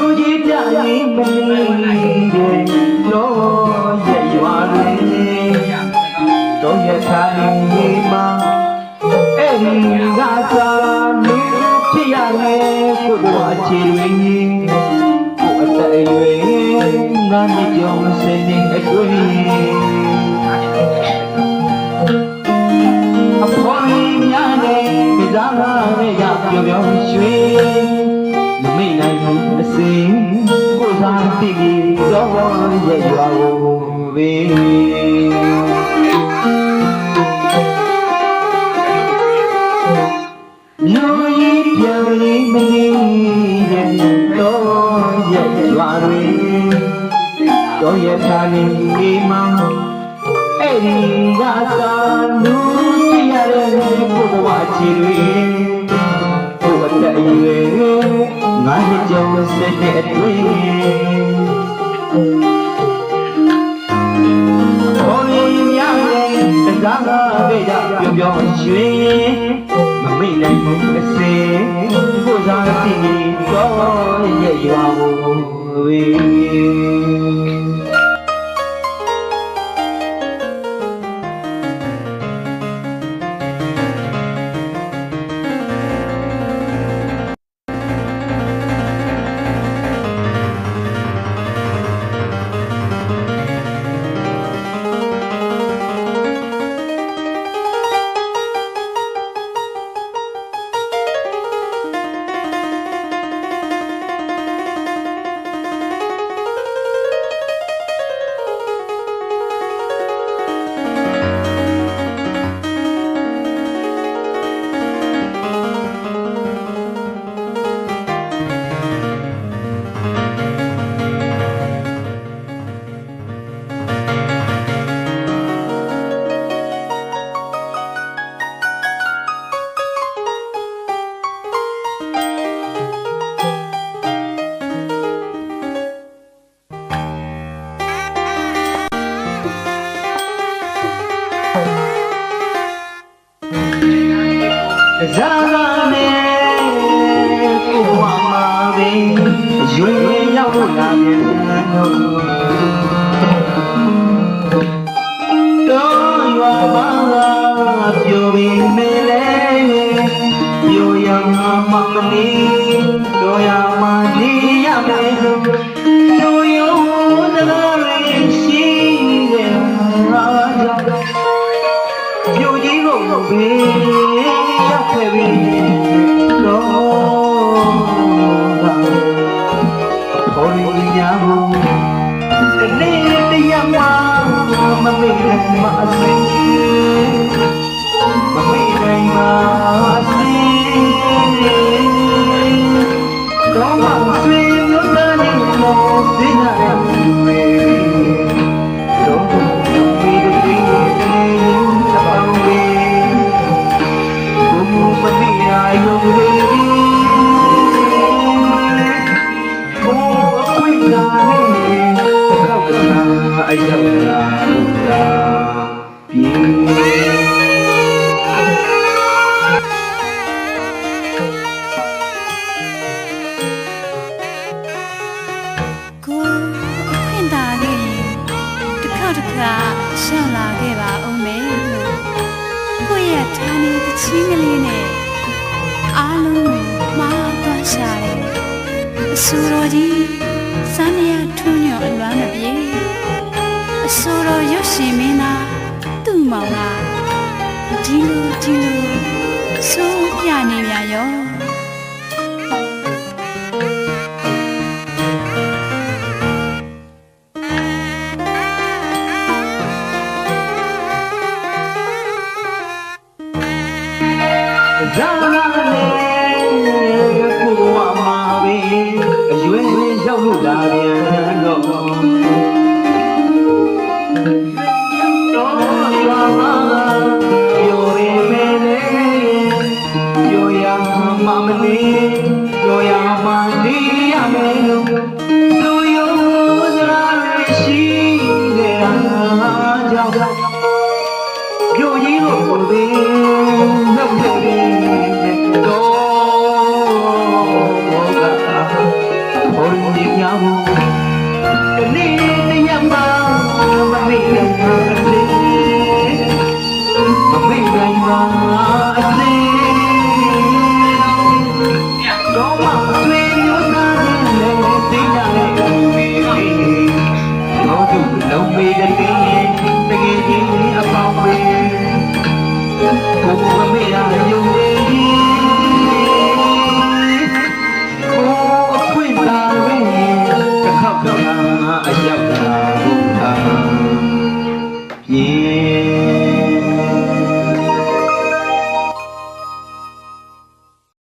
မြို့ကြီးပြရင်မနေတဲ့လောရဲ့ရွာတွေတော့ရထိုင်နေမှာအဲ့ဒီကစားလူဖြစ်ရမယ်ကိုယ်တော်အခြေတွေကိုယ်အသက်အရွယ်ငါနှစ်ကျော်စနေအတွင်းအဖော်ကြီးများနဲ့ကြားလာတဲ့ရပျော်ပျော်ရွှ ကိုစားတိပြီးတော့ရဲ့ရွာကိုပဲလူကြီးပြောင်းလေးမနေရဲ့တော့ရဲ့ရွာတွေတော့ရဲ့ခါနေနေမှာအဲ့ဒီကစားလူကြီးရတဲ့ကိုဘဝချီတွေဘုရားတည်းရွယ် ငါနှစ်ကျော်စတဲ့အတွင်းခေါ်ရင်များတဲ့တရားကပဲရပျော်ပျော်ရွှ နဲ့ကိုဝါမာပင်ရွေရောက်လာပြန်တော့တော့ရွာပါလားပြိုပင်မေလဲပြိုရမှာမမလီတော့ရ mà mây này mà dính mà mây này mà dính đó mà duyên nó ta đi màu thế này I don't know. ကိုအခွင့်သာခဲ့ရင်တစ်ခေါက်တစ်ခါရှောင်လာခဲ့ပါဦးမယ်လို့ကိုယ့်ရဲ့ဌာနေတချင်းကလေးနဲ့အားလုံးကိုမှားသွားရှာတယ်အဆိုတော်ကြီးစမ်းမရထွန်းညော်အလွမ်းမပြေအဆိုတော်ရွှေရှင်မင်းသား သူ့မောင်ကဒီလိုဒီလိုဆိုးပြနေမြရောဇာလာနဲ့ကိုဝါမာပဲအရွယ်ရောက်လို့လာပြန်တော့ Oh,